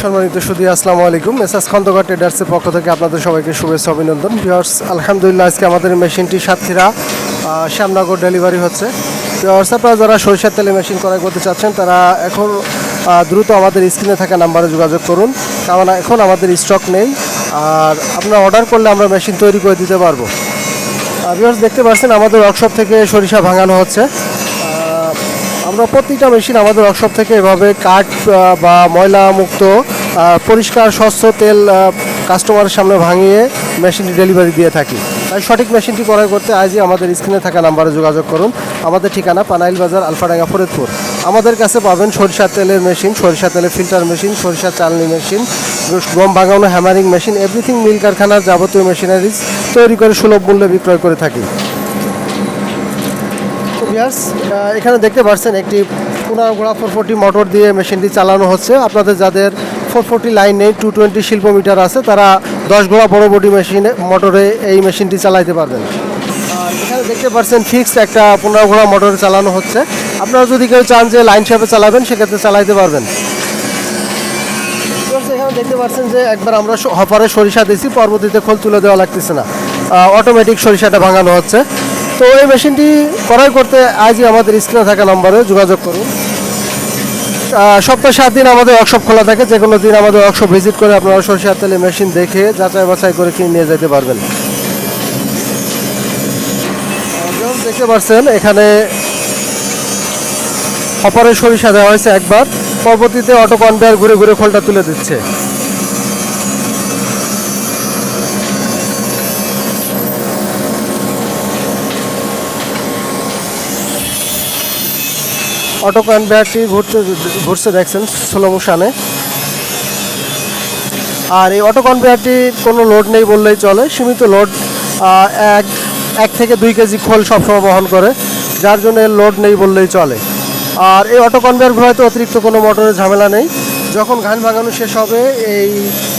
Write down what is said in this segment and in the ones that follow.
সম্মানিত সুদী, আসসালামু আলাইকুম। এসএস খন্দকার ট্রেডার্সের পক্ষ থেকে আপনাদের সবাইকে শুভেচ্ছা, অভিনন্দন। ভিওর্স আলহামদুলিল্লাহ, আজকে আমাদের মেশিনটি সাতক্ষীরা শ্যামনগর ডেলিভারি হচ্ছে। ভিওর্স আপনারা যারা সরিষার তেলে মেশিন ক্রয় করতে চাচ্ছেন, তারা এখন দ্রুত আমাদের স্ক্রিনে থাকা নাম্বারে যোগাযোগ করুন। কারণ এখন আমাদের স্টক নেই। আর আপনারা অর্ডার করলে আমরা মেশিন তৈরি করে দিতে পারব। ভিওর্স দেখতে পাচ্ছেন, আমাদের ওয়ার্কশপ থেকে সরিষা ভাঙানো হচ্ছে। আমরা প্রতিটা মেশিন আমাদের ওয়ার্কশপ থেকে এভাবে কাঠ বা ময়লা মুক্ত পরিষ্কার, স্বচ্ছ তেল কাস্টমারের সামনে ভাঙিয়ে মেশিনটি ডেলিভারি দিয়ে থাকি। তাই সঠিক মেশিনটি ক্রয় করতে আজই আমাদের স্ক্রিনে থাকা নাম্বারে যোগাযোগ করুন। আমাদের ঠিকানা পানাইল বাজার, আলফাডাঙ্গা, ফরিদপুর। আমাদের কাছে পাবেন সরিষার তেলের মেশিন সরিষা তেলের ফিল্টার মেশিন সরিষা চালনি মেশিন গম ভাঙানো হ্যামারিং মেশিন এভরিথিং মিল কারখানার যাবতীয় মেশিনারিজ তৈরি করে সুলভ মূল্যে বিক্রয় করে থাকি। তো এখানে দেখতে পাচ্ছেন একটি পুনরায় ঘোড়া ফোর ফোরটি মোটর দিয়ে মেশিনটি চালানো হচ্ছে। আপনাদের যাদের ফোর ফোরটি লাইন নেই টু টোয়েন্টি শিল্প মিটার আছে, তারা দশ ঘোড়া বড় বডি মেশিনে মোটরে এই মেশিনটি চালাইতে পারবেন। এখানে দেখতে পাচ্ছেন ফিক্সড একটা পনেরো ঘোড়া মোটরে চালানো হচ্ছে। আপনারা যদি কেউ চান যে লাইন শেপে চালাবেন, সেক্ষেত্রে চালাইতে পারবেন। এখানে দেখতে পাচ্ছেন যে একবার আমরা হপারে সরিষা দিয়েছি, পরবর্তীতে খোল তুলে দেওয়া লাগতেছে না। অটোমেটিক সরিষাটা ভাঙানো হচ্ছে। তো এই মেশিনটি ক্রয় করতে আজই আমাদের স্ক্রিনে থাকা নম্বরে যোগাযোগ করুন। সপ্তাহে সাত দিন আমাদের ওয়ার্কশপ খোলা থাকে যে কোনো দিন আমাদের ওয়ার্কশপ ভিজিট করে আপনারা সরিষার তেলে মেশিন দেখে যাচাই বাছাই করে কিনে নিয়ে যেতে পারবেন। দেখতে পাচ্ছেন, এখানে হপারে সরিষা দেওয়া হয়েছে একবার, পরবর্তীতে অটো কনভেয়ার ঘুরে ঘুরে খোলটা তুলে দিচ্ছে। অটো কনভেয়ারটি ঘুরতে, ঘুরছে দেখছেন স্লো মোশনে আর এই অটো কনভেয়ারটি কোনো লোড নেই বললেই চলে। সীমিত লোড এক এক থেকে দুই কেজি খোল সবসময় বহন করে, যার জন্য লোড নেই বললেই চলে। আর এই অটো কনভেয়ারগুলোতে অতিরিক্ত কোনো মোটরের ঝামেলা নেই। যখন ঘান ভাঙানো শেষ হবে, এই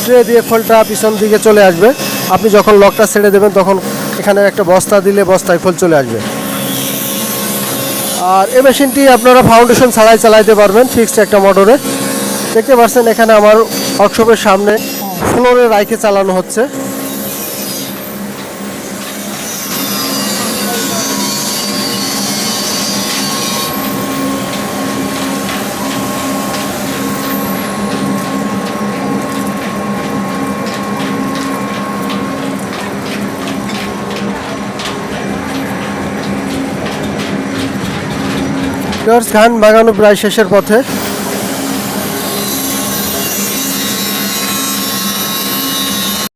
ট্রে দিয়ে খোলটা পিছন দিকে চলে আসবে। আপনি যখন লকটা ছেড়ে দেবেন, তখন এখানে একটা বস্তা দিলে বস্তায় খোল চলে আসবে। আর এই মেশিনটি আপনারা ফাউন্ডেশন ছাড়াই চালাইতে পারবেন ফিক্সড একটা মোটরে দেখতে পাচ্ছেন এখানে আমার ওয়ার্কশপের সামনে ফ্লোরে রাইখে চালানো হচ্ছে। Viewers, ধান বাগানো প্রায় শেষের পথে।